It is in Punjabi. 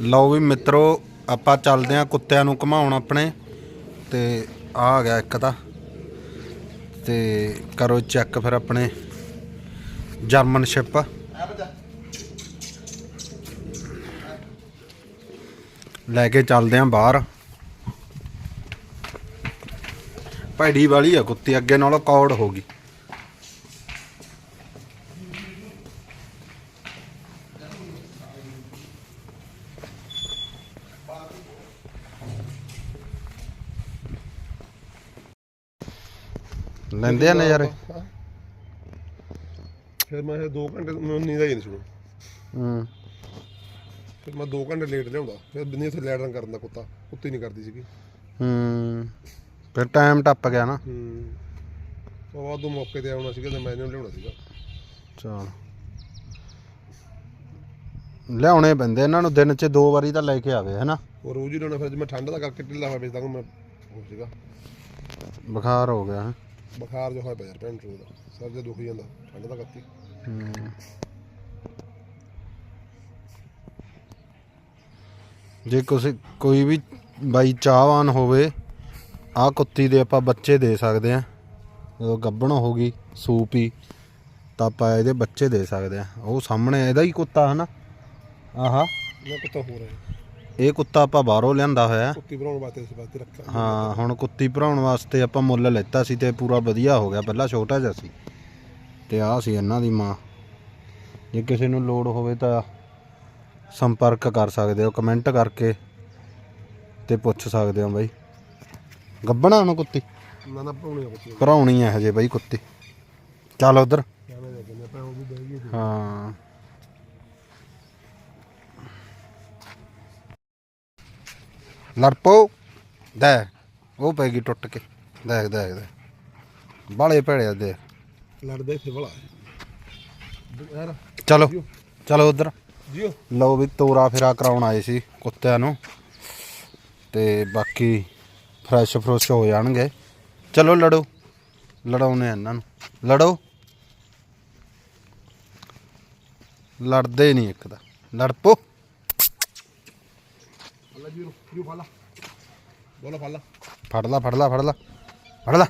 ਲਓ ਵੀ ਮਿੱਤਰੋ, ਆਪਾਂ ਚੱਲਦੇ ਆ ਕੁੱਤਿਆਂ ਨੂੰ ਘਮਾਉਣ ਆਪਣੇ। ਤੇ ਆ ਆ ਗਿਆ ਇੱਕ ਤਾਂ। ਤੇ ਕਰੋ ਚੈੱਕ ਫਿਰ ਆਪਣੇ ਜਰਮਨ ਸ਼ਿਪ ਲੈ ਕੇ ਚੱਲਦੇ ਆ ਬਾਹਰ। ਭੈੜੀ ਵਾਲੀ ਆ ਕੁੱਤੀ, ਅੱਗੇ ਨਾਲੋਂ ਕੌੜ ਹੋ ਗਈ। ਲੈਂਦੇ ਆ ਨਜ਼ਾਰੇ ਫਿਰ ਮੈਂ ਇਹ 2 ਘੰਟੇ ਮੈਨੂੰ ਨੀਂਦ ਆਈ ਨਹੀਂ ਸੀ ਹੂੰ। ਫਿਰ ਮੈਂ 2 ਘੰਟੇ ਲੇਟ ਲਿਆਉਂਦਾ। ਫਿਰ ਬਿੰਨੀ ਉੱਥੇ ਲੈਟ ਰਨ ਕਰਨ ਦਾ ਕੁੱਤਾ ਕੁੱਤੀ ਨਹੀਂ ਕਰਦੀ ਸੀਗੀ। ਹੂੰ। ਫਿਰ ਟਾਈਮ ਟੱਪ ਗਿਆ ਨਾ। ਹੂੰ। ਉਹ ਬਾਅਦ ਮੌਕੇ ਤੇ ਆਉਣਾ ਸੀਗਾ ਤੇ ਮੈਂ ਇਹਨੂੰ ਲਿਆਉਣਾ ਸੀਗਾ। ਚਲ। ਲਿਆਉਣੇ ਪੈਂਦੇ ਇਹਨਾਂ ਨੂੰ ਦਿਨ 'ਚ ਦੋ ਵਾਰੀ ਤਾਂ ਲੈ ਕੇ ਆਵੇ ਹੈਨਾ? ਉਹ ਰੋਜ਼ ਹੀ ਲਿਆਉਣਾ ਫਿਰ ਜੇ ਮੈਂ ਠੰਡ ਦਾ ਕਰਕੇ ਢਿੱਲਾ ਹੋਇਆ ਵੇਚਦਾ ਮੈਂ ਉਹ ਸੀਗਾ। ਬੁਖਾਰ ਹੋ ਗਿਆ ਹੈਂ। ਬੁਖਾਰ ਜੋ ਹੋਇਆ ਪਿਆ ਯਾਰ ਭੈਣ ਚੋਦ ਦਾ। ਸਰ ਜੇ ਦੁਖੀ ਜਾਂਦਾ ਠੰਡ ਦਾ ਕਰਕੇ ਜੇ ਕਿਸੇ ਕੋਈ ਵੀ ਬਾਈ ਚਾਹਵਾਨ ਹੋਵੇ ਆ ਕੁੱਤੀ ਦੇ ਆਪਾਂ ਬੱਚੇ ਦੇ ਸਕਦੇ ਆ ਜਦੋਂ ਗੱਭਣ ਹੋ ਗਈ ਸੂਪ ਹੀ ਤਾਂ ਆਪਾਂ ਇਹਦੇ ਬੱਚੇ ਦੇ ਸਕਦੇ ਆ ਉਹ ਸਾਹਮਣੇ ਇਹਦਾ ਹੀ ਕੁੱਤਾ ਹਨਾ। ਆਹਾ। ਮੈਂ ਕੁੱਤਾ ਹੋ ਰਿਹਾ ਇਹ ਕੁੱਤਾ ਆਪਾਂ ਬਾਹਰੋਂ ਲਿਆਂਦਾ ਹੋਇਆ। ਕੁੱਤੀ ਬਣਾਉਣ ਵਾਸਤੇ ਇਸ ਵਾਸਤੇ ਰੱਖਿਆ ਹਾਂ ਹੁਣ ਕੁੱਤੀ ਭਰਾਉਣ ਵਾਸਤੇ ਆਪਾਂ ਮੁੱਲ ਲੈਤਾ ਸੀ ਤੇ ਪੂਰਾ ਵਧੀਆ ਹੋ ਗਿਆ। ਪਹਿਲਾਂ ਛੋਟਾ ਜਿਹਾ ਸੀ। ਤੇ ਆਹ ਸੀ ਇਹਨਾਂ ਦੀ ਮਾਂ। ਜੇ ਕਿਸੇ ਨੂੰ ਲੋੜ ਹੋਵੇ ਤਾਂ ਸੰਪਰਕ ਕਰ ਸਕਦੇ ਹੋ ਕਮੈਂਟ ਕਰਕੇ ਤੇ ਪੁੱਛ ਸਕਦੇ ਹੋ ਬਾਈ। ਗੱਬਣਾ ਨੂੰ ਕੁੱਤੀ? ਨਾ ਨਾ ਪਾਉਣੀ ਆ ਕੁੱਤੀ। ਭਰਾਉਣੀ ਹੈ ਹਜੇ ਬਾਈ ਕੁੱਤੀ। ਚੱਲ ਉਧਰ। ਹਾਂ। ਲੜਪੋ। ਦੇ ਉਹ ਪੈ ਗਈ ਟੁੱਟ ਕੇ। ਦੇਖ ਦੇਖ ਦੇ ਬਾਲੇ ਭੇੜਿਆ ਦੇ ਲੜਦੇ ਇੱਥੇ ਭਲਾ ਚਲੋ ਚਲੋ ਉਧਰ। ਜੀਓ। ਲਓ ਵੀ ਤੋਰਾ ਫੇਰਾ ਕਰਾਉਣ ਆਏ ਸੀ ਕੁੱਤਿਆਂ ਨੂੰ। ਤੇ ਬਾਕੀ ਫਰੈਸ਼ ਫਰੋਸ਼ ਹੋ ਜਾਣਗੇ। ਚਲੋ ਲੜੋ। ਲੜਾਉਨੇ ਇਹਨਾਂ ਨੂੰ। ਲੜੋ। ਲੜਦੇ ਨਹੀਂ ਇੱਕ ਦਾ। ਲੜਪੋ। ਅੱਲਾ ਜੀ ਜੀਓ ਫਾਲਾ ਬੋਲਾ ਫਾਲਾ ਫੜ ਲਾ ਫੜ ਲਾ ਫੜ ਲਾ। ਫੜ ਲਾ।